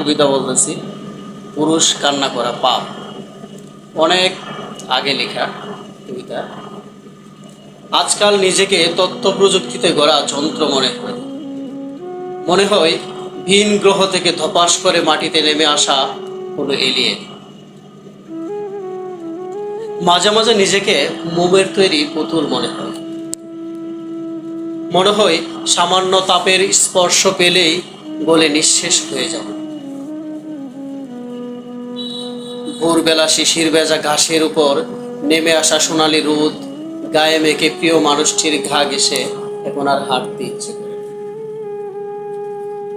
কবিতা বলতেছি, পুরুষ কান্না করা পাপ। অনেক আগে লেখা কবিতা। আজকাল নিজেকে তথ্য প্রযুক্তিতে গড়া যন্ত্র মনে হয়। মনে হয় ভিন গ্রহ থেকে ধপাস করে মাটিতে নেমে আসা কোনো এলিয়েন মাঝে মাঝে নিজেকে মোমের তৈরি পুতুল মনে হয়। মনে হয় সামান্য তাপের স্পর্শ পেলেই বলে নিঃশেষ হয়ে যাব। ভোরবেলা শিশির ভেজা ঘাসের উপর নেমে আসা সোনালি রোদ গায়ে মেখে প্রিয় মানুষটির ঘা ঘেসে এখন আর হাঁটতে ইচ্ছে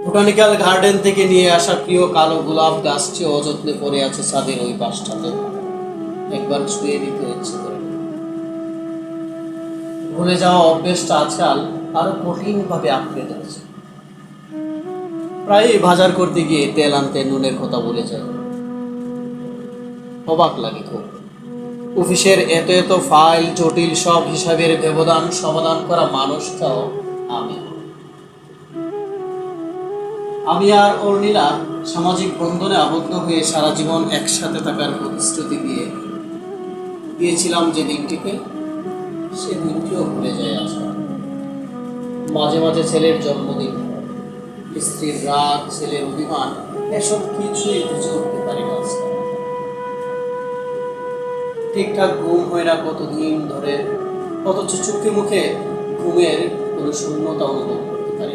বোটানিক্যাল গার্ডেন থেকে নিয়ে আসা প্রিয় কালো গোলাপ গাছটি অযত্নে পড়ে আছে ছাদের ওই পাশটাতে। একবার ছুঁয়ে দিতে ইচ্ছে করে ভুলে যাওয়া অভ্যেসটা আজকাল আরও কঠিন ভাবে আঁকড়ে ধরেছে। প্রায়ই বাজার করতে গিয়ে তেল আনতে নুনের কথা বলে যায়। অবাক লাগে খুব। অফিসের এত এত ফাইল, জটিল সব হিসাবের ব্যবধান সমাধান করা মানুষটাও আমি। আমি আর অর্ণিলা সামাজিক বন্ধনে আবদ্ধ হয়ে সারা জীবন একসাথে থাকার প্রতিশ্রুতি দিয়ে দিয়েছিলাম যে দিনটিকে, সে দিনটিও ভুলে যায় আজকাল মাঝে মাঝে ছেলের জন্মদিন, স্ত্রীর রাগ, ছেলের অভিমান, এসব কিছুই বুঝে উঠতে পারি না আজকাল। ঠিকঠাক ঘুম হয় না কতদিন ধরে, অথচ চোখে মুখে ঘুমের কোনো শূন্যতা অনুভব করতে পারি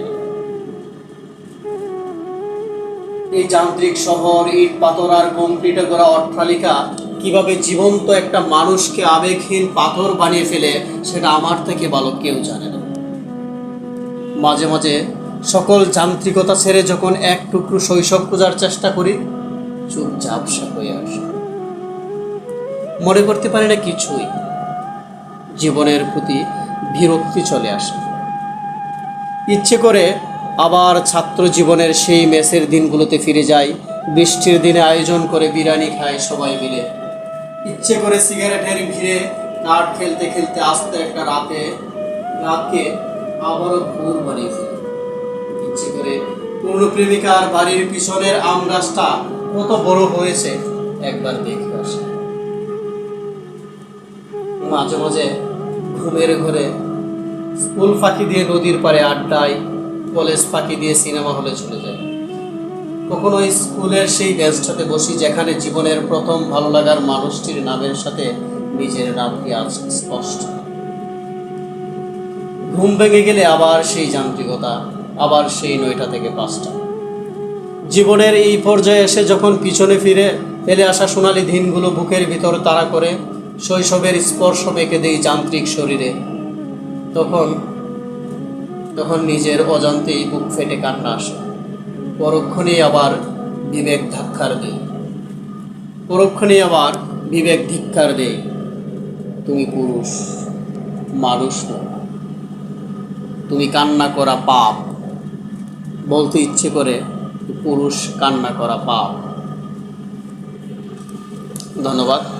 এই যান্ত্রিক শহর, ইট, পাথর আর কংক্রিটে করা অট্টালিকা কীভাবে জীবন্ত একটা মানুষকে আবেগহীন পাথর বানিয়ে ফেলে, সেটা আমার থেকে ভালো কেউ জানে না। মাঝে মাঝে সকল যান্ত্রিকতা ছেড়ে যখন এক টুকরো শৈশব খোঁজার চেষ্টা করি চুপ ঝাপসা হয়ে আসে। মনে করতে পারি না কিছুই। জীবনের প্রতি বিরক্তি চলে আসে। ইচ্ছে করে আবার ছাত্র জীবনের সেই মেসের দিনগুলোতে ফিরে যাই, বৃষ্টির দিনে আয়োজন করে বিরিয়ানি খায় সবাই মিলে। ইচ্ছে করে সিগারেটের ভিড়ে কাঠ খেলতে খেলতে আসতে একটা রাতে, রাতকে আবারও ভোর বানিয়ে ফেলে। ইচ্ছে করে পূর্ণ প্রেমিকার বাড়ির পিছনের আম গাছটা কত বড় হয়েছে একবার দেখে আসে। মাঝে মাঝে ঘুমের ঘরে স্কুল ফাঁকি দিয়ে নদীর পাড়ে আড্ডায়, কলেজ ফাঁকি দিয়ে সিনেমা হলে চলে যায়। কখনো স্কুলের সেই বেঞ্চটাতে বসি যেখানে জীবনের প্রথম ভালো লাগার মানুষটির নামের সাথে নিজের নামটি আজ স্পষ্ট। ঘুম ভেঙে গেলে আবার সেই যান্ত্রিকতা, আবার সেই নয়টা থেকে পাঁচটা। জীবনের এই পর্যায়ে এসে যখন পিছনে ফিরে ফেলে আসা সোনালি দিনগুলো বুকের ভিতর তাড়া করে শৈশবের স্পর্শ বেঁকে দেই যান্ত্রিক শরীরে। তখন তখন নিজের অজান্তেই বুক ফেটে কান্না আসে। পরক্ষণেই আবার বিবেক ধাক্কার দেই। পরক্ষণেই আবার বিবেক ধিক্কার দেয় তুমি পুরুষ, মানুষ নও তুমি কান্না করা পাপ। বলতে ইচ্ছে করে, পুরুষ কান্না করা পাপ। ধন্যবাদ।